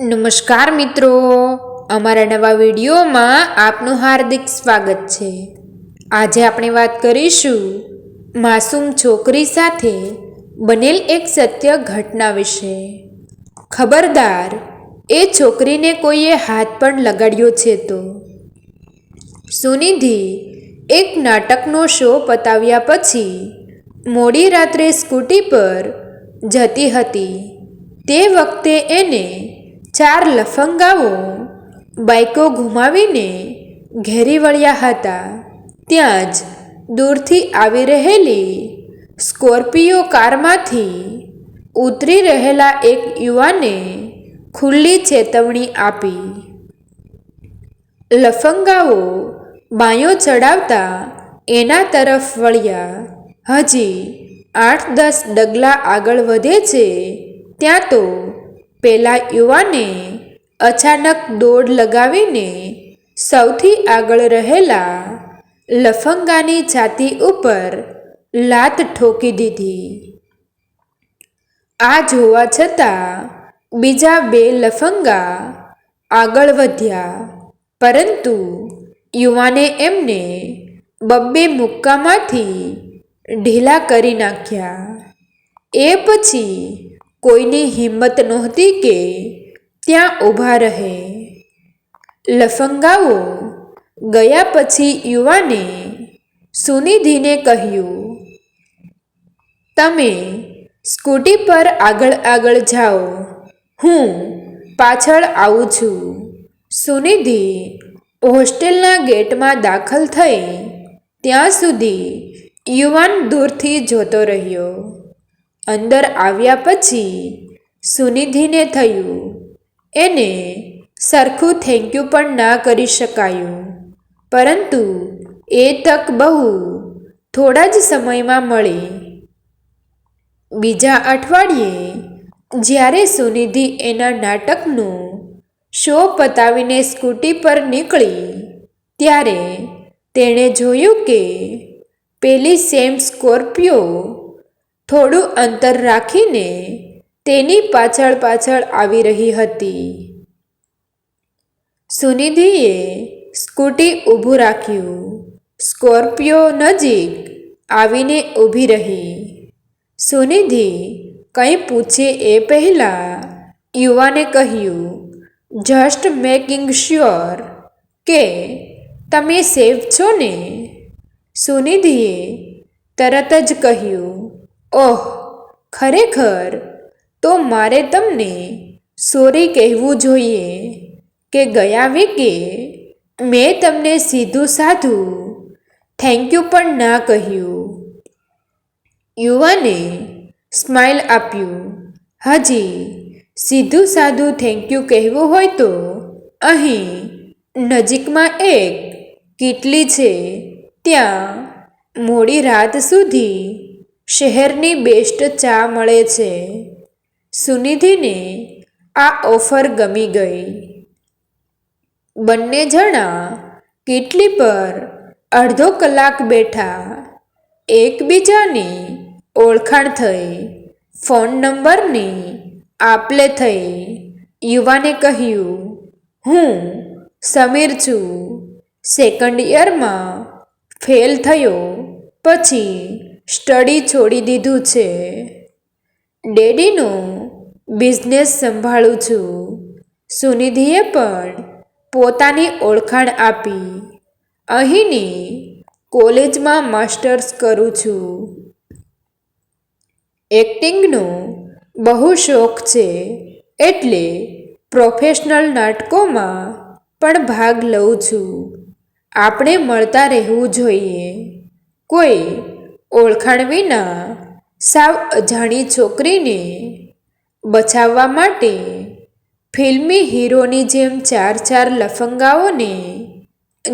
નમસ્કાર મિત્રો. અમારા નવા વિડીયોમાં આપનું હાર્દિક સ્વાગત છે. આજે આપણે વાત કરીશું માસૂમ છોકરી સાથે બનેલ એક સત્ય ઘટના વિશે. ખબરદાર, એ છોકરીને કોઈએ હાથ પણ લગાડ્યો છે તો. સુનિધિ એક નાટકનો શો પતાવ્યા પછી મોડી રાત્રે સ્કૂટી પર જતી હતી. તે વખતે એને ચાર લફંગાઓ બાઇકો ઘુમાવીને ઘેરી વળ્યા હતા. ત્યાં જ દૂરથી આવી રહેલી સ્કોર્પિયો કારમાંથી ઉતરી રહેલા એક યુવાને ખુલ્લી ચેતવણી આપી. લફંગાઓ બાયો ચડાવતા એના તરફ વળ્યા. હજી આઠ દસ ડગલા આગળ વધે છે, ત્યાં તો પેલા યુવાને અચાનક દોડ લગાવીને સૌથી આગળ રહેલા લફંગાની છાતી ઉપર લાત ઠોકી દીધી. આ જોવા છતાં બીજા બે લફંગા આગળ વધ્યા. પરંતુ યુવાને એમને બબ્બે મુક્કામાંથી ઢીલા કરી નાખ્યા. એ પછી કોઈની હિંમત નહોતી કે ત્યાં ઊભા રહે. લફંગાઓ ગયા પછી યુવાને સુનિધિને કહ્યું, તમે સ્કૂટી પર આગળ આગળ જાઓ. હું પાછળ આવું છું. સુનિધિ હોસ્ટેલના ગેટમાં દાખલ થઈ ત્યાં સુધી યુવાન દૂરથી જોતો રહ્યો. અંદર આવ્યા પછી સુનિધિને થયું, એને સરખું થેન્ક યુ પણ ના કરી શકાયું. પરંતુ એ તક બહુ થોડા જ સમયમાં મળી. બીજા અઠવાડિયે, જ્યારે સુનિધિ એના નાટકનું શો પતાવીને સ્કૂટી પર નીકળી, ત્યારે તેણે જોયું કે પેલી સેમ સ્કોર્પિયો થોડું અંતર રાખીને તેની પાછળ પાછળ આવી રહી હતી. સુનિધિએ સ્કૂટી ઊભું રાખ્યું. સ્કોર્પિયો નજીક આવીને ઊભી રહી. સુનિધિ કંઈ પૂછે એ પહેલાં યુવાને કહ્યું જસ્ટ મેકિંગ શ્યોર કે તમે સેફ છો ને? સુનિધિએ તરત જ કહ્યું ઓહ, ખરેખર? તો મારે તમને સોરી કહેવું જોઈએ કે ગયા વીકે મેં તમને સીધું સાધું. થેન્ક યુ પણ ના કહ્યું. યુવાને સ્માઇલ આપ્યું. હજી, સીધું સાધું થેન્ક યુ કહેવું હોય તો અહીં નજીકમાં એક કીટલી છે. ત્યાં મોડી રાત સુધી શહેરની બેસ્ટ ચા મળે છે. સુનિધિને આ ઓફર ગમી ગઈ. બંને જણા કેટલી પર અડધો કલાક બેઠા એકબીજાની ઓળખાણ થઈ. ફોન નંબરની આપલે થઈ. યુવાને કહ્યું, હું સમીર છું. સેકન્ડ યરમાં ફેલ થયો. પછી સ્ટડી છોડી દીધું છે. ડેડીનું બિઝનેસ સંભાળું છું. સુનિધિએ પણ પોતાની ઓળખાણ આપી. અહીંની કોલેજમાં માસ્ટર્સ કરું છું. એક્ટિંગનો બહુ શોખ છે, એટલે પ્રોફેશનલ નાટકોમાં પણ ભાગ લઉં છું. આપણે મળતા રહેવું જોઈએ. કોઈ ઓળખાણ વિના સાવ અજાણી છોકરીને બચાવવા માટે ફિલ્મી હીરોની જેમ ચાર ચાર લફંગાઓને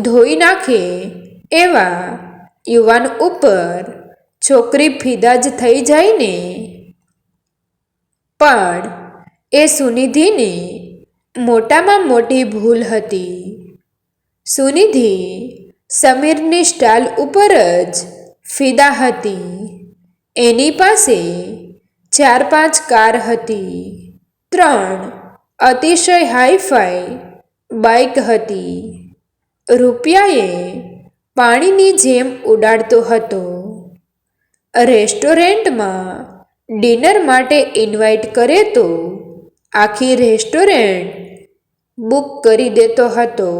ધોઈ નાખે એવા યુવાન ઉપર છોકરી ફિદા જ થઈ જાય ને પણ એ સુનિધિને મોટામાં મોટી ભૂલ હતી. સુનિધિ સમીરની સ્ટાઇલ ઉપર જ ફિદા હતી. એની પાસે ચાર પાંચ કાર હતી. ત્રણ અતિશય હાઈફાઈ બાઇક હતી. રૂપિયાએ પાણીની જેમ ઉડાડતો હતો. રેસ્ટોરન્ટમાં ડિનર માટે ઇન્વાઇટ કરે તો આખી રેસ્ટોરન્ટ બુક કરી દેતો હતો.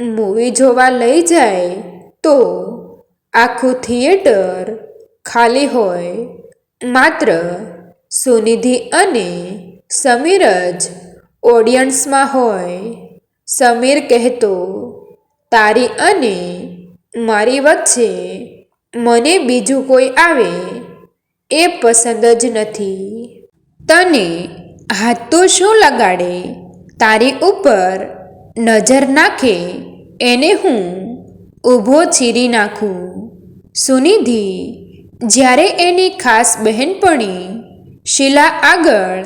મૂવી જોવા લઈ જાય તો આખું થિયેટર ખાલી હોય, માત્ર સુનિધિ અને સમીર જ ઓડિયન્સમાં હોય. સમીર કહેતો, તારી અને મારી વચ્ચે મને બીજું કોઈ આવે, એ પસંદ જ નથી. તને હાથ તો શું લગાડે? તારી ઉપર નજર નાખે, એને હું ઊભો ચીરી નાખું. સુનિધિ, જ્યારે એની ખાસ બહેનપણી શીલા આગળ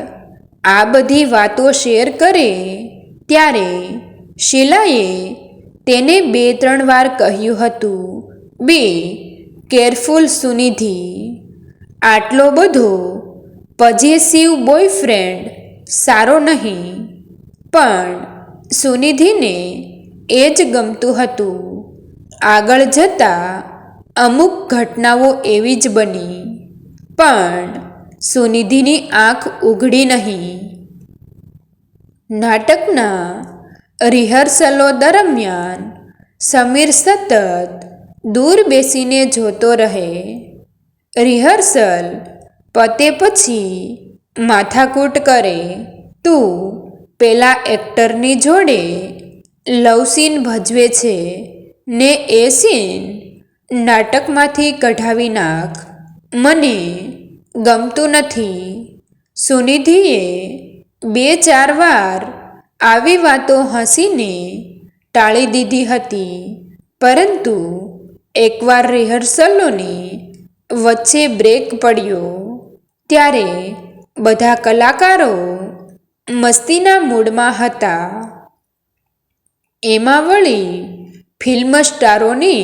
આ બધી વાતો શેર કરે, ત્યારે શીલાએ તેને બે ત્રણ વાર કહ્યું હતું, બે, કેરફુલ સુનિધિ, આટલો બધો પજેસિવ બોયફ્રેન્ડ સારો નહીં. પણ સુનિધિને એ જ ગમતું હતું. આગળ જતાં અમુક ઘટનાઓ એવી જ બની. પણ સુનિધિની આંખ ઉઘડી નહીં. નાટકના રિહર્સલો દરમિયાન સમીર સતત દૂર બેસીને જોતો રહે. રિહર્સલ પતે પછી માથાકૂટ કરે. તું પેલા એક્ટરની જોડે લવ સીન ભજવે છે. ને એ સીન નાટકમાંથી કઢાવી નાખ. મને ગમતું નથી. સુનિધિએ બે ચાર વાર આવી વાતો હસીને ટાળી દીધી હતી. પરંતુ એકવાર રિહર્સલોની વચ્ચે બ્રેક પડ્યો, ત્યારે બધા કલાકારો મસ્તીના મૂડમાં હતા. એમાં વળી ફિલ્મ સ્ટારોની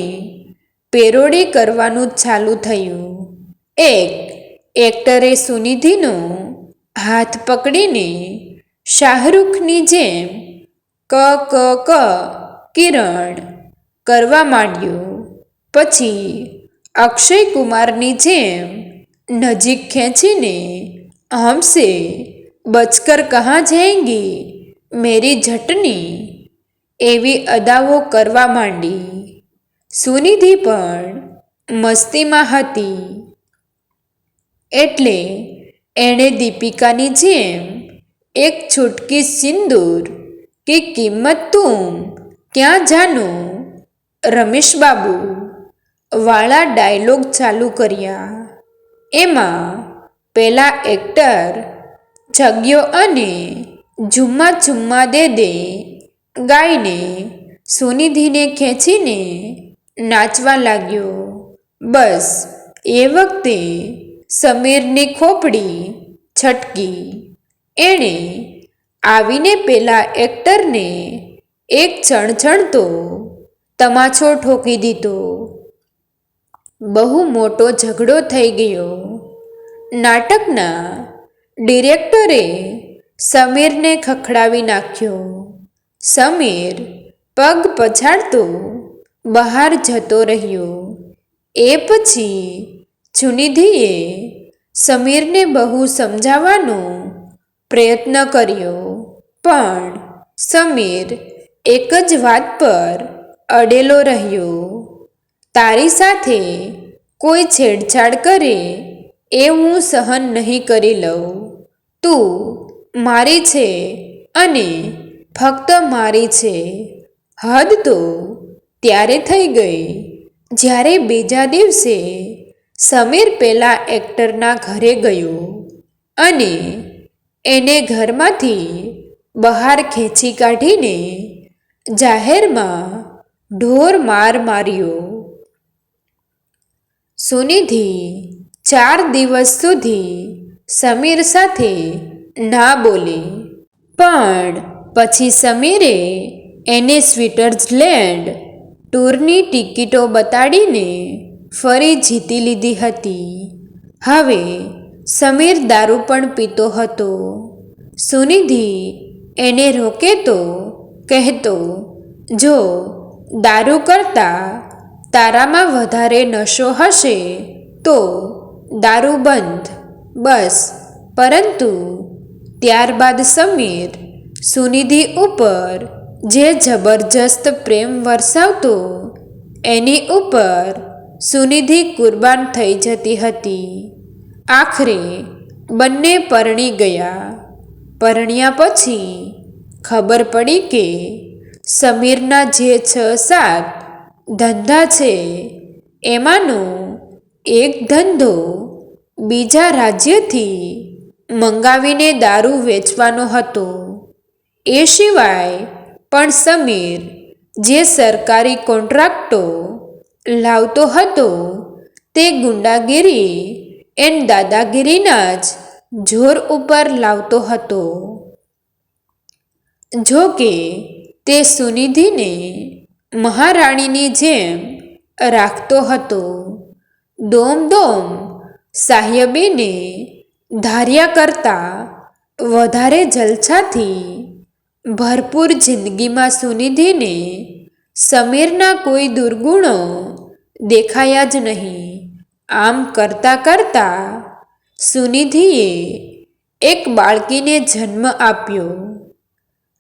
પેરોડી કરવાનું ચાલુ થયું. એક એક્ટરે સુનિધિનો હાથ પકડીને શાહરૂખની જેમ ક ક ક કિરણ કરવા માંડ્યો. પછી અક્ષય કુમારની જેમ નજીક ખેંચીને હમસે બચકર, કહા જાયગી? મેરી ઝટની એવી અદાઓ કરવા માંડી. સુનિધિ પણ મસ્તીમાં હતી. એટલે એણે દીપિકાની જેમ એક છૂટકી સિંદૂર કે કિંમત તું ક્યાં જાનો? રમેશ બાબુ વાળા ડાયલોગ ચાલુ કર્યા. એમાં પેલા એક્ટર, જગ્યો અને ઝુમ્મા ઝુમ્મા દે દે ગાઈને સુનિધિને ખેંચીને નાચવા લાગ્યો. બસ એ વખતે સમીરની ખોપડી છટકી. એણે આવીને પેલા એક્ટરને એક ચણચણતો તમાચો ઠોકી દીધો. બહુ મોટો ઝઘડો થઈ ગયો. નાટકના ડિરેક્ટરે સમીરને ખખડાવી નાખ્યો. સમીર પગ પછાડતો બહાર જતો રહ્યો. એ પછી જુનિધિએ સમીરને બહુ સમજાવવાનો પ્રયત્ન કર્યો. પણ સમીર એક જ વાત પર અડેલો રહ્યો. તારી સાથે કોઈ છેડછાડ કરે એ હું સહન નહીં કરી લઉં. તું મારી છે અને ફક્ત મારી છે. હદ તો ત્યારે થઈ ગઈ જ્યારે બીજા દિવસે સમીર પેલા એક્ટરના ઘરે ગયો અને એને ઘરમાંથી બહાર ખેંચી કાઢીને જાહેરમાં ઢોર માર માર્યો. સુનિધિ ચાર દિવસ સુધી સમીર સાથે ના બોલી. પણ પછી સમીરે એને સ્વિટર્ઝલેન્ડ ટૂરની ટિકિટો બતાડીને ફરી જીતી લીધી હતી. હવે સમીર દારૂ પણ પીતો હતો. સુનિધિ એને રોકે તો કહેતો, જો દારૂ કરતાં તારામાં વધારે નશો હશે તો દારૂ બંધ, બસ. પરંતુ ત્યારબાદ સમીર સુનિધિ ઉપર જે જબરજસ્ત પ્રેમ વરસાવતો, એની ઉપર સુનિધિ કુરબાન થઈ જતી હતી. આખરે બંને પરણી ગયા. પરણ્યા પછી ખબર પડી કે સમીરના જે છ સાત ધંધા છે, એમાંનો એક ધંધો બીજા રાજ્યથી મંગાવીને દારૂ વેચવાનો હતો. એ સિવાય પણ સમીર, જે સરકારી કોન્ટ્રાક્ટો લાવતો હતો, તે ગુંડાગીરી એન દાદાગીરીના જ જોર ઉપર લાવતો હતો. જો કે, તે સુનિધિને મહારાણીની જેમ રાખતો હતો. દોમ દોમ સાહેબીને ધાર્યા કરતા વધારે જલસાથી ભરપૂર જિંદગીમાં સુનિધિને સમીરના કોઈ દુર્ગુણો દેખાયા જ નહીં. આમ કરતા કરતા સુનિધિએ એક બાળકીને જન્મ આપ્યો.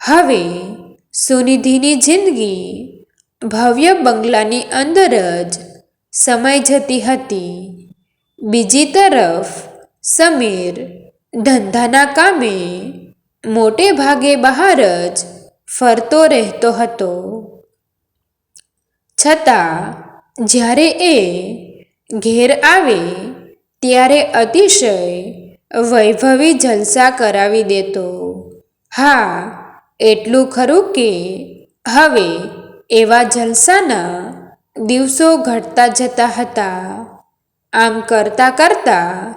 હવે સુનિધિની જિંદગી ભવ્ય બંગલાની અંદર જ સમાઈ જતી હતી. બીજી તરફ સમીર ધંધાના કામે મોટે ભાગે બહાર જ ફરતો રહેતો હતો. છતાં, જ્યારે એ ઘેર આવે, ત્યારે અતિશય વૈભવી જલસા કરાવી દેતો. હા, એટલું ખરું કે હવે એવા જલસાના દિવસો ઘટતા જતા હતા. આમ કરતા કરતા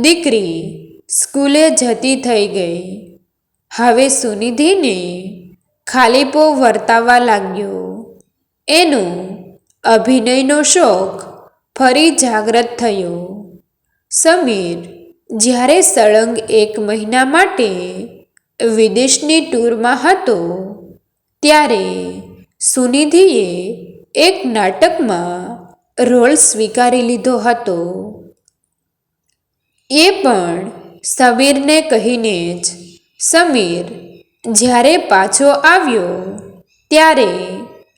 દીકરી સ્કૂલે જતી થઈ ગઈ. હવે સુનિધિને ખાલીપો વર્તાવા લાગ્યો. એનો અભિનયનો શોખ ફરી જાગ્રત થયો. સમીર જ્યારે સળંગ એક મહિના માટે વિદેશની ટૂરમાં હતો, ત્યારે સુનિધિએ એક નાટકમાં રોલ સ્વીકારી લીધો હતો. એ પણ સમીરને કહીને જ સમીર જ્યારે પાછો આવ્યો, ત્યારે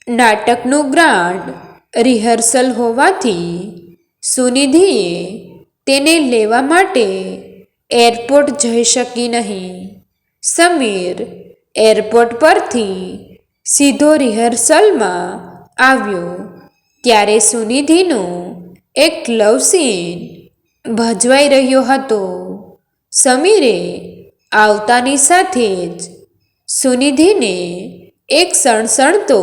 નાટકનું ગ્રાન્ડ રિહર્સલ હોવાથી સુનિધિએ તેને લેવા માટે એરપોર્ટ જઈ શકી નહીં. સમીર એરપોર્ટ પરથી સીધો રિહર્સલમાં આવ્યો, ત્યારે સુનિધિનો એક લવ સીન ભજવાઈ રહ્યો હતો. સમીરે આવતાની સાથે જ સુનિધિને એક સણસણતો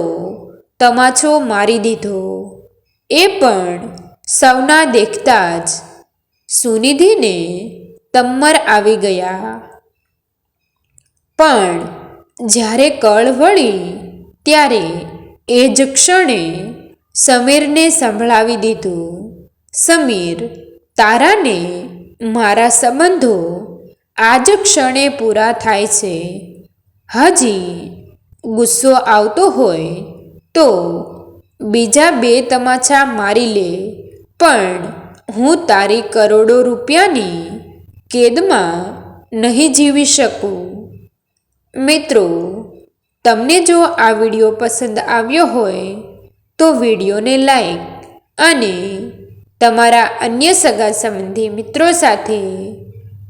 તમાચો મારી દીધો. એ પણ સૌના દેખતા જ સુનિધિને તમ્મર આવી ગયા. પણ જ્યારે કળ વળી ત્યારે એ જ ક્ષણે સમીરને સંભળાવી દીધું. સમીર તારાને મારા સંબંધો આ જ ક્ષણે પૂરા થાય છે. હજી ગુસ્સો આવતો હોય તો બીજા બે તમાચા મારી લે. પણ હું તારી કરોડો રૂપિયાની કેદમાં નહીં જીવી શકું. મિત્રો, તમને જો આ વીડિયો પસંદ આવ્યો હોય તો વિડીયોને લાઈક અને તમારા અન્ય સગા સંબંધી મિત્રો સાથે